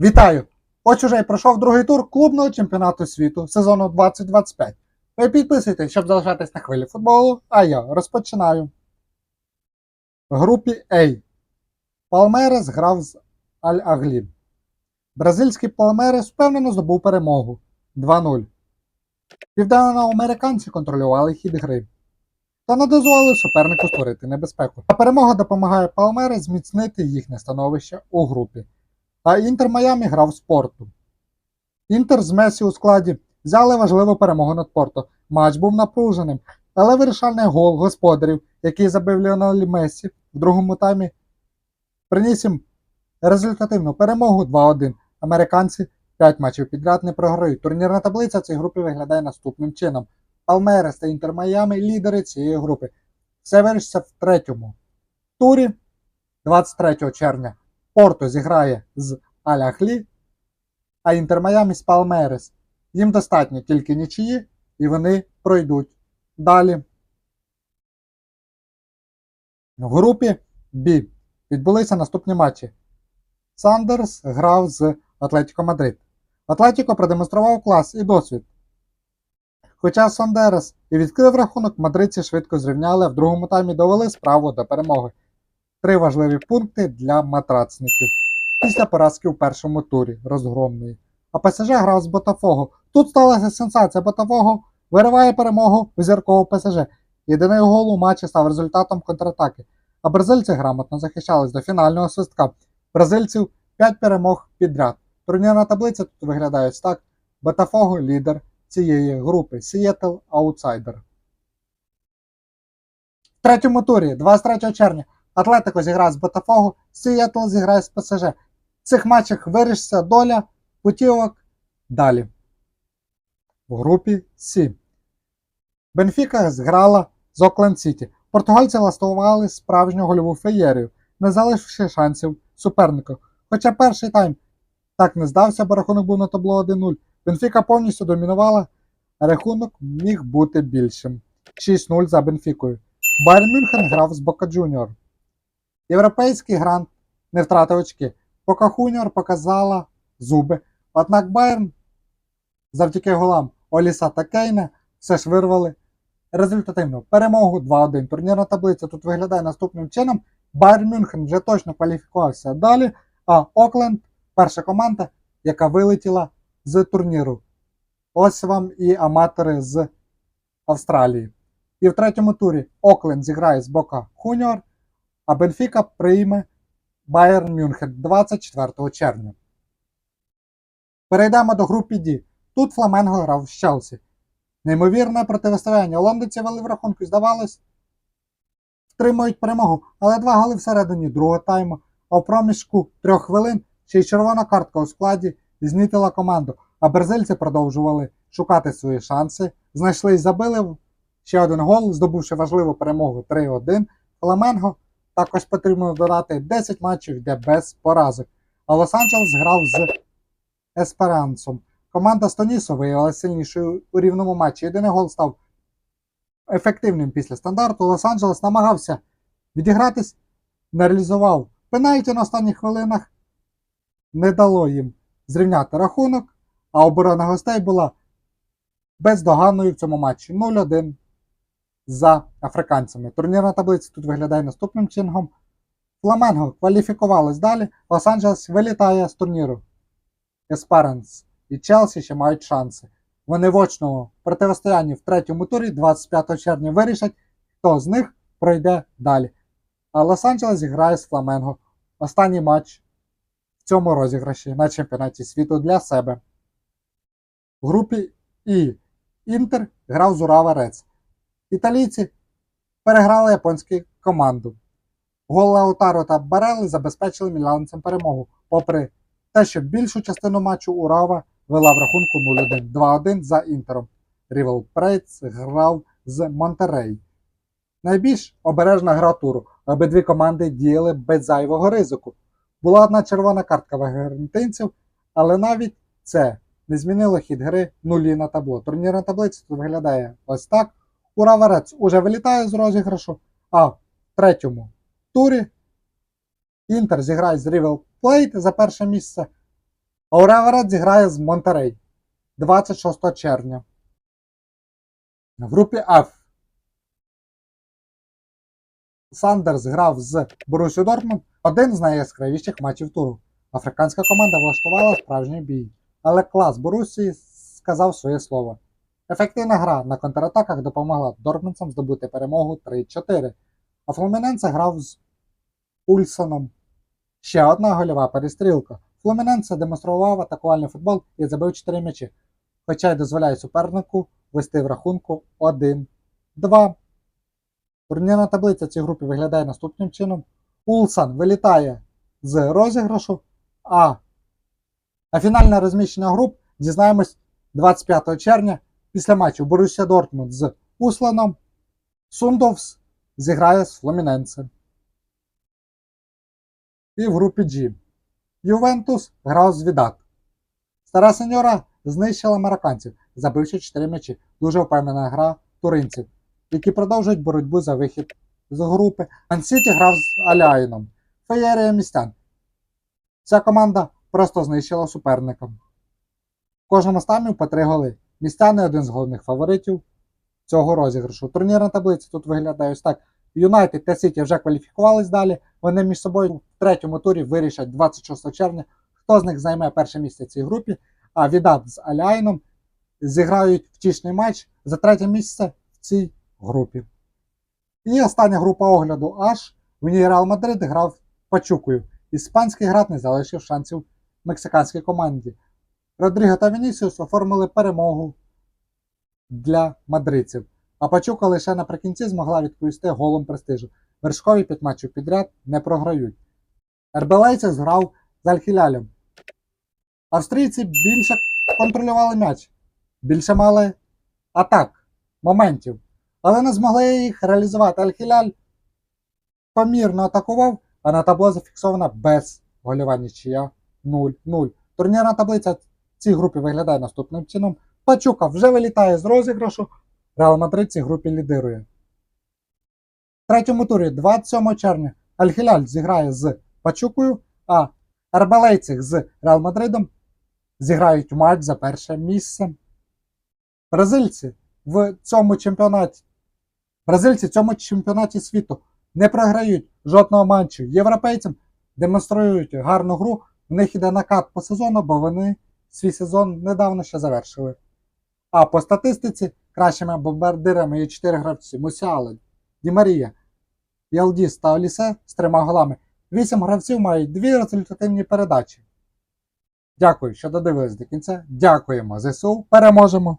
Вітаю! Ось уже й пройшов другий тур клубного чемпіонату світу сезону 2025. Ви підписуйтесь, щоб залишатись на хвилі футболу, а я розпочинаю. В групі А. Палмерес грав з Аль-Аглі. Бразильський Палмерес впевнено здобув перемогу 2-0. Південноамериканці контролювали хід гри та не дозволили супернику створити небезпеку. А перемога допомагає Палмерес зміцнити їхнє становище у групі. А Інтер Майамі грав з Порту. Інтер з Месі у складі взяли важливу перемогу над Порто. Матч був напруженим, але вирішальний гол господарів, який забив Ліонель Месі в другому таймі, приніс їм результативну перемогу 2-1. Американці 5 матчів підряд не програють. Турнірна таблиця в цій групі виглядає наступним чином. Палмерес та Інтер Майами лідери цієї групи. Все вирішиться в третьому турі 23 червня. Порто зіграє з Аляхлі, а Інтер Майамі з Палмерес. Їм достатньо тільки нічиї, і вони пройдуть. Далі. В групі Б відбулися наступні матчі. Сандерс грав з Атлетіко Мадрид. Атлетіко продемонстрував клас і досвід. Хоча Сандерес і відкрив рахунок, мадридці швидко зрівняли, а в другому таймі довели справу до перемоги. Три важливі пункти для матрацників після поразки у першому турі розгромної. А ПСЖ грав з Ботафого. Тут сталася сенсація. Ботафого вириває перемогу у зіркового ПСЖ. Єдиний гол у матчі став результатом контратаки. А бразильці грамотно захищались до фінального свистка. Бразильців 5 перемог підряд. Турнірна таблиця тут виглядає ось так. Ботафого лідер цієї групи. Сієтл аутсайдер. В третьому турі, 23 червня, Атлетико зіграє з Ботафого, Сієтл зіграє з ПСЖ. В цих матчах вирішиться доля путівок далі. В групі С. Бенфіка зграла з Окленд Сіті. Португальці ластували справжню гольову феєрію, не залишивши шансів супернику. Хоча перший тайм так не здався, бо рахунок був на табло 1-0. Бенфіка повністю домінувала, рахунок міг бути більшим. 6-0 за Бенфікою. Байерн Мюнхен грав з Бока Джуніор. Європейський грант не втратив очки. Бока Хуніор показала зуби. Однак Байерн завдяки голам Оліса та Кейна все ж вирвали результативну перемогу 2-1. Турнірна таблиця тут виглядає наступним чином. Байерн Мюнхен вже точно кваліфікувався далі, а Окленд перша команда, яка вилетіла з турніру. Ось вам і аматори з Австралії. І в третьому турі Окленд зіграє з бока Хуніор, а Бенфіка прийме Байерн Мюнхен 24 червня. Перейдемо до групи D. Тут Фламенго грав з Челсі. Неймовірне протистояння. Лондонці вели в рахунку, здавалось, втримують перемогу, але два голи всередині другого тайму, а в проміжку трьох хвилин ще й червона картка у складі знітила команду, а бразильці продовжували шукати свої шанси, знайшли і забили ще один гол, здобувши важливу перемогу 3-1. Фламенго також потрібно додати 10 матчів, де без поразок. А Лос-Анджелес грав з Есперансом. Команда Стонісо виявилася сильнішою у рівному матчі. Єдиний гол став ефективним після стандарту. Лос-Анджелес намагався відігратись, не реалізував пенальті на останніх хвилинах, не дало їм зрівняти рахунок, а оборона гостей була бездоганною в цьому матчі 0-1 за африканцями. Турнірна таблиця тут виглядає наступним чином. Фламенго кваліфікувались далі. Лос-Анджелес вилітає з турніру. Есперанс і Челсі ще мають шанси. Вони в очному протистоянні в третьому турі 25 червня вирішать, хто з них пройде далі. А Лос-Анджелес зіграє з Фламенго. Останній матч в цьому розіграші на чемпіонаті світу для себе. В групі І Інтер грав з Урава Рец. Італійці переграли японську команду. Гол Лаутаро та Барели забезпечили міланцям перемогу, попри те, що більшу частину матчу Урава вела в рахунку 0-1, 2-1 за Інтером. Рівел Прейтс грав з Монтерей. Найбільш обережна гра туру. Обидві команди діяли без зайвого ризику. Була одна червона картка в аргентинців, але навіть це не змінило хід гри нулі на табло. Турнірна таблиця тут виглядає ось так. Ураварець уже вилітає з розіграшу, а в третьому турі Інтер зіграє з River Plate за перше місце. Ауреверет зіграє з Монтерей 26 червня. В групі F Сандерс грав з Борусю Дортмунд один з найяскравіших матчів туру. Африканська команда влаштувала справжній бій, але клас Борусії сказав своє слово. Ефективна гра на контратаках допомогла Дортмундцям здобути перемогу 3-4, а Флуміненце грав з Ульсоном. Ще одна гольова перестрілка. Флуміненце демонстрував атакувальний футбол і забив 4 м'ячі, хоча й дозволяє супернику вести в рахунку 1-2. Турнірна таблиця цій групі виглядає наступним чином. Улсан вилітає з розіграшу, а, а фінальне розміщення груп дізнаємось 25 червня після матчу Борусsia Дортмунд з Усланом. Сундовс зіграє з Флуміненце. І в групі G. Ювентус грав з Відат. Стара сеньора знищила марокканців, забивши 4 м'ячі. Дуже впевнена гра туринців, які продовжують боротьбу за вихід з групи. Ансіті грав з Аляїном. Феєрія містян. Ця команда просто знищила суперника. В кожному з тамів по 3 голи. Містяни один з головних фаворитів цього розіграшу. Турнірна таблиця тут виглядає ось так. Юнайтед та Сіті вже кваліфікувались далі. Вони між собою в третьому турі вирішать 26 червня, хто з них займе перше місце в цій групі. А Відат з Аляйном зіграють втішний матч за третє місце в цій групі. І остання група огляду аж в ній Реал Мадрид грав Пачукою. Іспанський град не залишив шансів мексиканській команді. Родріго та Вінісіус оформили перемогу для мадридців. А Пачука лише наприкінці змогла відповісти голом престижу. Вершкові 5 матчів підряд не програють. Ербелейця зграв з Альхілялем. Австрійці більше контролювали м'яч, більше мали атак, моментів, але не змогли їх реалізувати. Аль-Хіляль помірно атакував, а на табло зафіксована без гольова нічия 0-0. Турнірна таблиця цій групі виглядає наступним чином. Пачука вже вилітає з розіграшу. Реал Мадрид цій групі лідирує. В третьому турі 27 червня Аль-Хіляль зіграє з Пачукою, а Арбалейцих з Реал Мадридом зіграють матч за перше місце. Бразильці в цьому чемпіонаті Бразильці в цьому чемпіонаті світу не програють жодного матчу європейцям, демонструють гарну гру. В них іде накат по сезону, бо вони свій сезон недавно ще завершили. А по статистиці кращими бомбардирами є 4 гравці: Мусіали, Ді Марія, Ялдіс та Олісе з трьома голами. 8 гравців мають дві результативні передачі. Дякую, що додивились до кінця. Дякуємо ЗСУ. Переможемо!